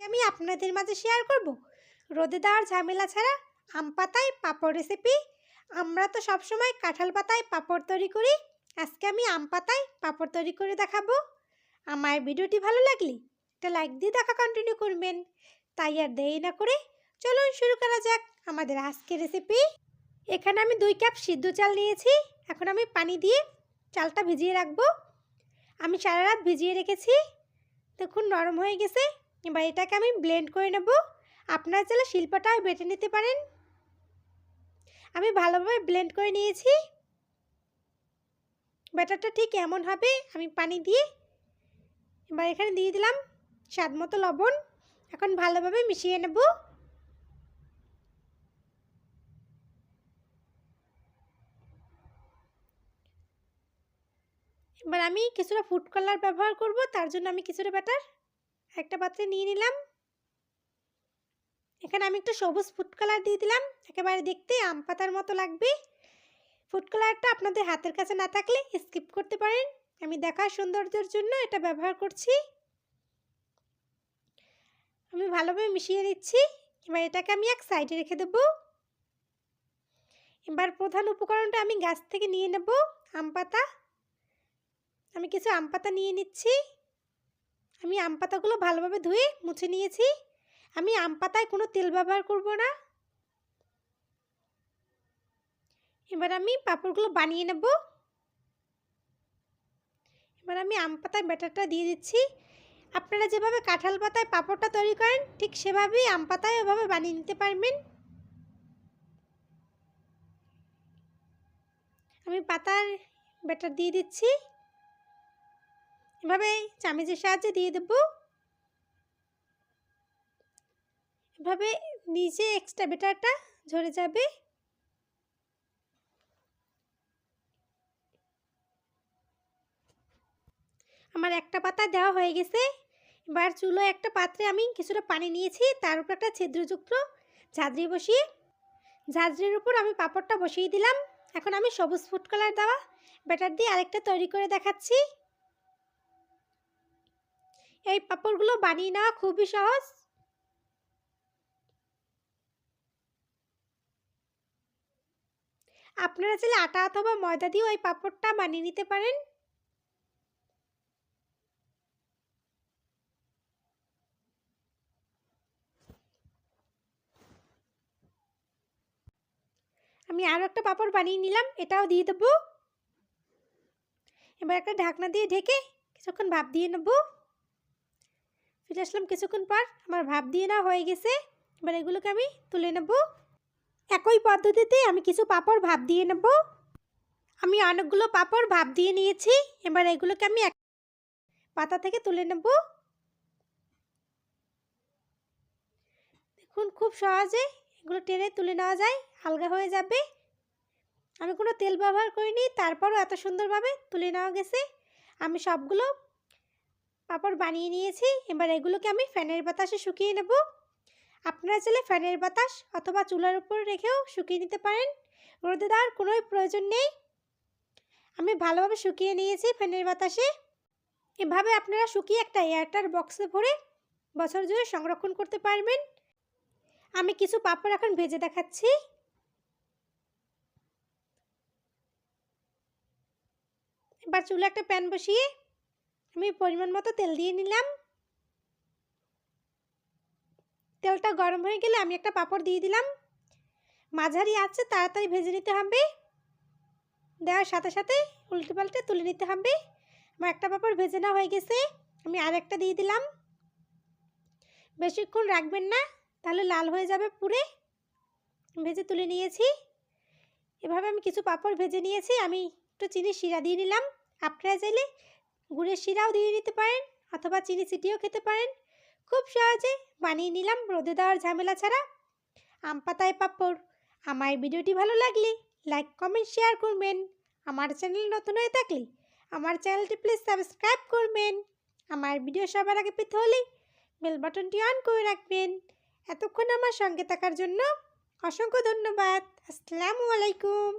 আমি আপনাদের মাঝে শেয়ার করব? রোদে দেওয়ার ঝামেলা ছাড়া আম পাতায় পাঁপড় রেসিপি আমরা তো সবসময় কাঁঠাল পাতায় পাঁপড় তৈরি করি। আজকে আমি আম পাতায় পাঁপড় তৈরি করে দেখাবো। আমার ভিডিওটি ভালো লাগলে একটা লাইক দিয়ে দেখা কন্টিনিউ করবেন। তাই আর দেরি না করে চলুন শুরু করা যাক আমাদের আজকের রেসিপি এখানে আমি দুই কাপ সিদ্ধ চাল নিয়েছি। এখন আমি পানি দিয়ে চালটা ভিজিয়ে রাখব। আমি সারা রাত ভিজিয়ে রেখেছি। দেখুন নরম হয়ে গেছে। এবার এটাকে আমি ব্লেন্ড করে নেব। আপনার চাইলে শিল্পটাও বেটে নিতে পারেন। আমি ভালোভাবে ব্লেন্ড করে নিয়েছি। ব্যাটারটা ঠিক এমন হবে, আমি পানি দিয়ে এবার এখানে দিয়ে দিলাম স্বাদ মতো লবণ। এখন ভালোভাবে মিশিয়ে নেব। এবার আমি কিছুটা ফুড কালার ব্যবহার করব, তার জন্য আমি কিছুটা ব্যাটার একটা পাত্রে নিয়ে নিলাম। এখানে আমি একটু সবুজ ফুড কালার দিয়ে দিলাম। একেবারে দেখতে আম পাতার মতো লাগবে। ফুড কালারটা আপনাদের হাতের কাছে না থাকলে স্কিপ করতে পারেন। আমি দেখার সৌন্দর্যের জন্য এটা ব্যবহার করছি। আমি ভালোভাবে মিশিয়ে নিচ্ছি। এবার এটাকে আমি এক সাইডে রেখে দেব। এবার প্রধান উপকরণটা আমি গাছ থেকে নিয়ে নেব, আম পাতা। আমি কিছু আম পাতা নিয়ে নিচ্ছি। আমি আম পাতাগুলো ভালোভাবে ধুয়ে মুছে নিয়েছি। আমি আম পাতায় কোনো তেল ব্যবহার করব না। এবার আমি পাঁপড়গুলো বানিয়ে নেব। এবার আমি আম পাতায় ব্যাটারটা দিয়ে দিচ্ছি। আপনারা যেভাবে কাঁঠাল পাতায় পাঁপড়টা তৈরি করেন, ঠিক সেভাবেই আম পাতায় ওভাবে বানিয়ে নিতে পারবেন। আমি পাতার ব্যাটার দিয়ে দিচ্ছি। এভাবে চামিচের সাহায্যে দিয়ে দেব। এভাবে নিচে এক্সট্রা বেটারটা ঝরে যাবে। আমার একটা পাতা দেওয়া হয়ে গেছে। এবার চুলো একটা পাত্রে আমি কিছুটা পানি নিয়েছি, তার উপর একটা ছিদ্রযুক্ত ঝাঁঝরি বসিয়ে। ঝাঁঝরির উপর আমি পাঁপড়টা বসিয়ে দিলাম। এখন আমি সবুজ ফুড কালার দেওয়া ব্যাটার দিয়ে আরেকটা তৈরি করে দেখাচ্ছি। এই পাঁপড়গুলো বানিয়ে নেওয়া খুবই সহজ। আপনারা চাইলে আটা অথবা ময়দা দিয়েও এই পাঁপড়টা বানিয়ে নিতে পারেন। আমি আরও একটা পাঁপড় বানিয়ে নিলাম, এটাও দিয়ে দেবো। এবার একটা ঢাকনা দিয়ে ঢেকে কিছুক্ষণ ভাপ দিয়ে নেব। ফিরে আসলাম কিছুক্ষণ পর। আমার ভাব দিয়ে নেওয়া হয়ে গেছে। এবার এগুলোকে আমি তুলে নেব। একই পদ্ধতিতে আমি কিছু পাপড় ভাব দিয়ে নেব। আমি অনেকগুলো পাপড় ভাব দিয়ে নিয়েছি। এবার এগুলোকে আমি এক পাতা থেকে তুলে নেব। দেখুন, খুব সহজে এগুলো টেনে তুলে নেওয়া যায়। আলগা হয়ে যাবে। আমি কোনো তেল ব্যবহার করিনি, তারপরও এত সুন্দরভাবে তুলে নেওয়া গেছে। আমি সবগুলো পাঁপড় বানিয়ে নিয়েছি, এবার এগুলোকে আমি ফ্যানের বাতাসে শুকিয়ে নেব। আপনারা চাইলে ফ্যানের বাতাস অথবা চুলার উপর রেখেও শুকিয়ে নিতে পারেন। রোদে দেওয়ার কোনো প্রয়োজন নেই। আমি ভালোভাবে শুকিয়ে নিয়েছি ফ্যানের বাতাসে। এভাবে আপনারা শুকিয়ে একটা এয়ারটার বক্সে ভরে বছর জুড়ে সংরক্ষণ করতে পারবেন। আমি কিছু পাপড় এখন ভেজে দেখাচ্ছি। এবার চুলে একটা প্যান বসিয়ে আমি পরিমাণ মতো তেল দিয়ে নিলাম। তেলটা গরম হয়ে গেলে আমি একটা পাপড় দিয়ে দিলাম। মাঝারি আছে, তাড়াতাড়ি ভেজে নিতে হবে। দেওয়ার সাথে সাথে উল্টে পাল্টে তুলে নিতে হবে। আমার একটা পাঁপড় ভেজে নেওয়া হয়ে গেছে, আমি আর একটা দিয়ে দিলাম। বেশিক্ষণ রাখবেন না, তাহলে লাল হয়ে যাবে পুরে ভেজে তুলে নিয়েছি। এভাবে আমি কিছু পাপড় ভেজে নিয়েছি, আমি একটু চিনি শিরা দিয়ে নিলাম। আপনারা চাইলে গুড়ের শিরাও দিয়ে নিতে পারেন অথবা চিনি চিটিও খেতে পারেন। খুব সহজে বানিয়ে নিলাম রোদে দেওয়ার ঝামেলা ছাড়া। আম পাতায় পাঁপড়। আমার ভিডিওটি ভালো লাগলে লাইক কমেন্ট শেয়ার করবেন। আমার চ্যানেল নতুন হয়ে থাকলে আমার চ্যানেলটি প্লিজ সাবস্ক্রাইব করবেন। আমার ভিডিও সবার আগে পেতে হলে বেল বাটনটি অন করে রাখবেন। এতক্ষণ আমার সঙ্গে থাকার জন্য অসংখ্য ধন্যবাদ। আসসালামু আলাইকুম।